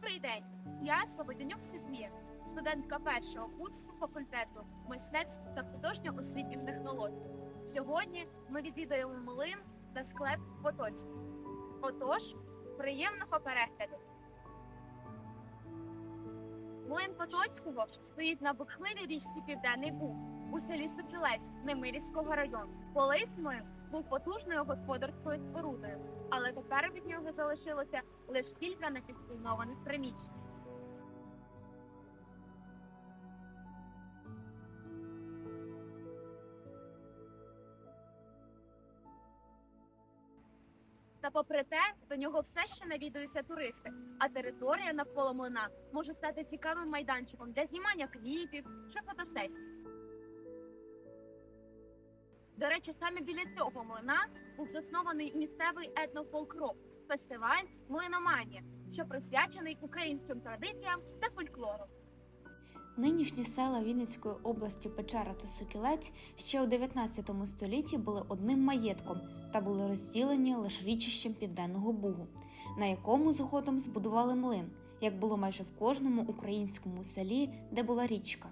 Добрий день! Я Слободянюк Софія, студентка першого курсу факультету мистецтв та художньо-освітніх технологій. Сьогодні ми відвідаємо млин та склеп Потоцьку. Отож, приємного перегляду! Млин Потоцького стоїть на бурхливій річці Південний Буг у селі Сокілець Немирівського району. Колись млин був потужною господарською спорудою, але тепер від нього залишилося лише кілька непідслюнованих приміщень. Та попри те, до нього все ще навідуються туристи, а територія навколо млина може стати цікавим майданчиком для знімання кліпів чи фотосесій. До речі, саме біля цього млина був заснований місцевий етнофолк-рок – фестиваль Млиноманія, що присвячений українським традиціям та фольклору. Нинішні села Вінницької області Печера та Сокілець ще у 19 столітті були одним маєтком та були розділені лише річищем Південного Бугу, на якому згодом збудували млин, як було майже в кожному українському селі, де була річка.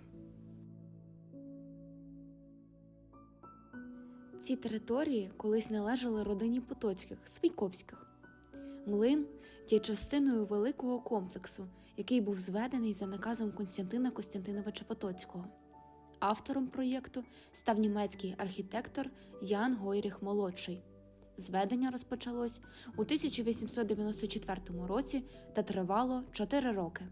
Ці території колись належали родині Потоцьких, Свійковських. Млин є частиною великого комплексу, який був зведений за наказом Константина Костянтиновича Потоцького. Автором проєкту став німецький архітектор Ян Гойріх Молодший. Зведення розпочалось у 1894 році та тривало 4 роки.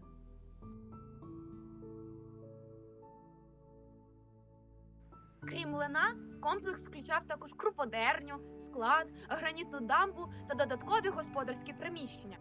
Крім лина, комплекс включав також круподерню, склад, гранітну дамбу та додаткові господарські приміщення.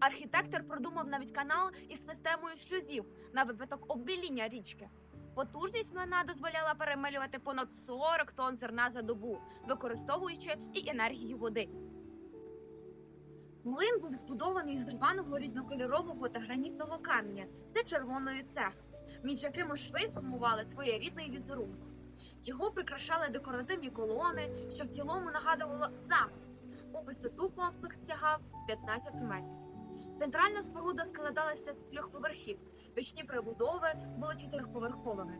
Архітектор продумав навіть канал із системою шлюзів на випадок обміління річки. Потужність млина дозволяла перемилювати понад 40 тонн зерна за добу, використовуючи і енергію води. Млин був збудований з рваного різнокольорового та гранітного каменя та червоної цегли, між якими шви формували своєрідний візерунок. Його прикрашали декоративні колони, що в цілому нагадувало замок. У висоту комплекс сягав 15 метрів. Центральна споруда складалася з трьох поверхів. Пічні прибудови були чотирьохповерховими.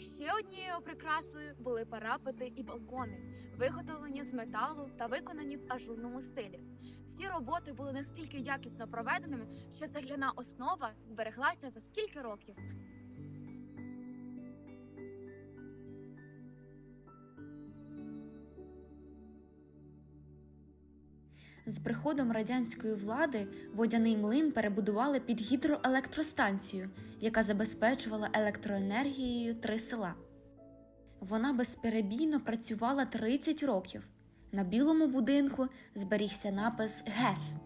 Ще однією прикрасою були парапети і балкони, виготовлені з металу та виконані в ажурному стилі. Всі роботи були настільки якісно проведеними, що цегляна основа збереглася за скільки років. З приходом радянської влади водяний млин перебудували під гідроелектростанцію, яка забезпечувала електроенергією три села. Вона безперебійно працювала 30 років. На білому будинку зберігся напис ГЕС.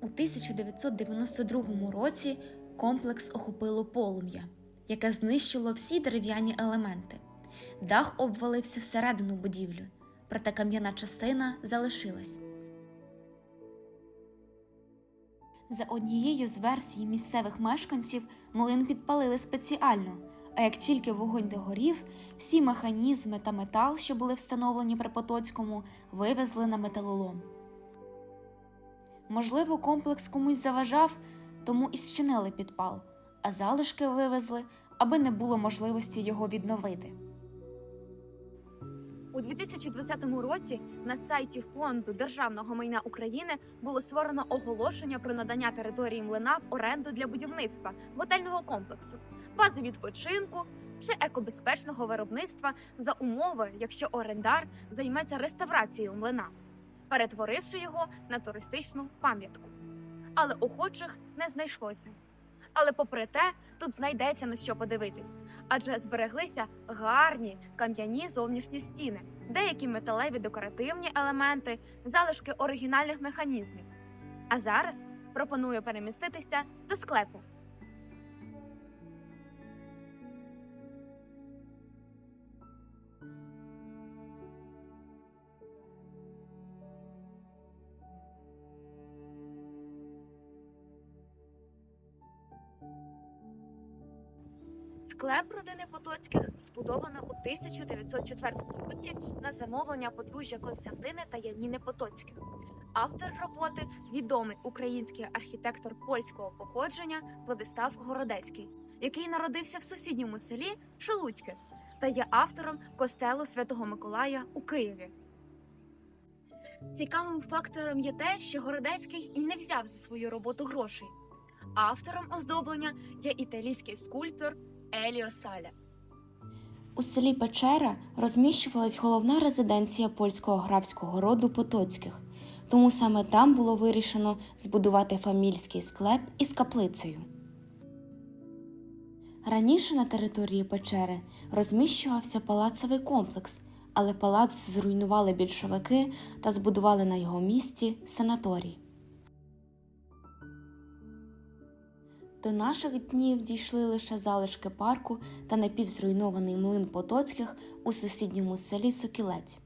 У 1992 році комплекс охопило полум'я, яке знищило всі дерев'яні елементи. Дах обвалився всередину будівлю, проте кам'яна частина залишилась. За однією з версій місцевих мешканців млин підпалили спеціально, а як тільки вогонь догорів, всі механізми та метал, що були встановлені при Потоцькому, вивезли на металолом. Можливо, комплекс комусь заважав, тому і зчинили підпал, а залишки вивезли, аби не було можливості його відновити. У 2020 році на сайті фонду державного майна України було створено оголошення про надання території млина в оренду для будівництва готельного комплексу, бази відпочинку, чи екобезпечного виробництва за умови, якщо орендар займеться реставрацією млина, перетворивши його на туристичну пам'ятку. Але охочих не знайшлося. Але попри те, тут знайдеться на що подивитись, адже збереглися гарні кам'яні зовнішні стіни, деякі металеві декоративні елементи, залишки оригінальних механізмів. А зараз пропоную переміститися до склепу. Склеп родини Потоцьких збудовано у 1904 році на замовлення подружжя Константини та Яніни Потоцьких. Автор роботи відомий український архітектор польського походження Владислав Городецький, який народився в сусідньому селі Шелудьки та є автором костелу Святого Миколая у Києві. Цікавим фактором є те, що Городецький і не взяв за свою роботу грошей. Автором оздоблення є італійський скульптор Еліо Саля. У селі Печера розміщувалась головна резиденція польського графського роду Потоцьких, тому саме там було вирішено збудувати фамільський склеп із каплицею. Раніше на території печери розміщувався палацовий комплекс, але палац зруйнували більшовики та збудували на його місці санаторій. До наших днів дійшли лише залишки парку та напівзруйнований млин Потоцьких у сусідньому селі Сокілець.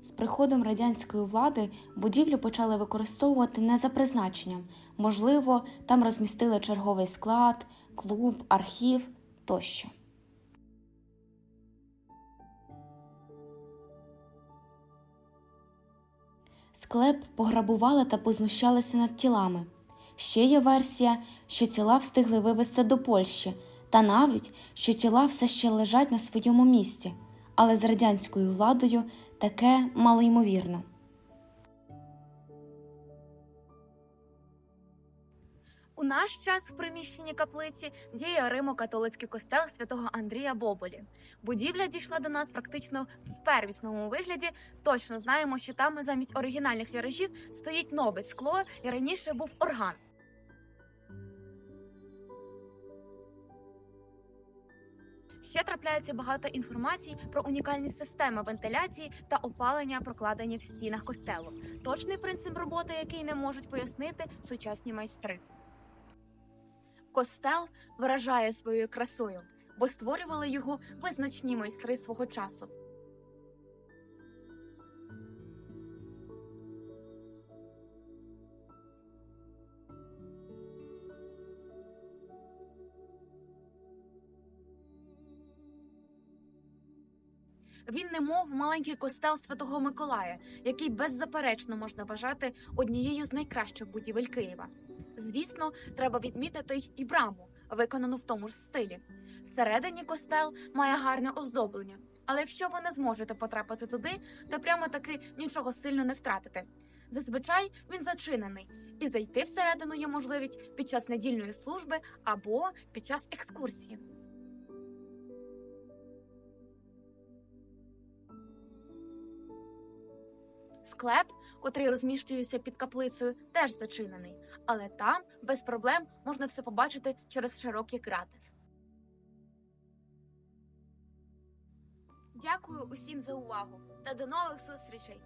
З приходом радянської влади будівлю почали використовувати не за призначенням. Можливо, там розмістили черговий склад, клуб, архів тощо. Склеп пограбували та познущалися над тілами. Ще є версія, що тіла встигли вивезти до Польщі, та навіть що тіла все ще лежать на своєму місці, але з радянською владою таке малоймовірно. У наш час в приміщенні каплиці діє Римо-католицький костел святого Андрія Боболі. Будівля дійшла до нас практично в первісному вигляді. Точно знаємо, що там замість оригінальних віражів стоїть нове скло, і раніше був орган. Ще трапляється багато інформації про унікальні системи вентиляції та опалення, прокладені в стінах костелу. Точний принцип роботи, який не можуть пояснити сучасні майстри. Костел вражає своєю красою, бо створювали його визначні майстри свого часу. Він немов маленький костел Святого Миколая, який беззаперечно можна вважати однією з найкращих будівель Києва. Звісно, треба відмітити й і браму, виконану в тому ж стилі. Всередині костел має гарне оздоблення, але якщо ви не зможете потрапити туди, то прямо таки нічого сильно не втратите. Зазвичай він зачинений, і зайти всередину є можливість під час недільної служби або під час екскурсії. Склеп, котрий розміщується під каплицею, теж зачинений, але там без проблем можна все побачити через широкі крати. Дякую усім за увагу та до нових зустрічей!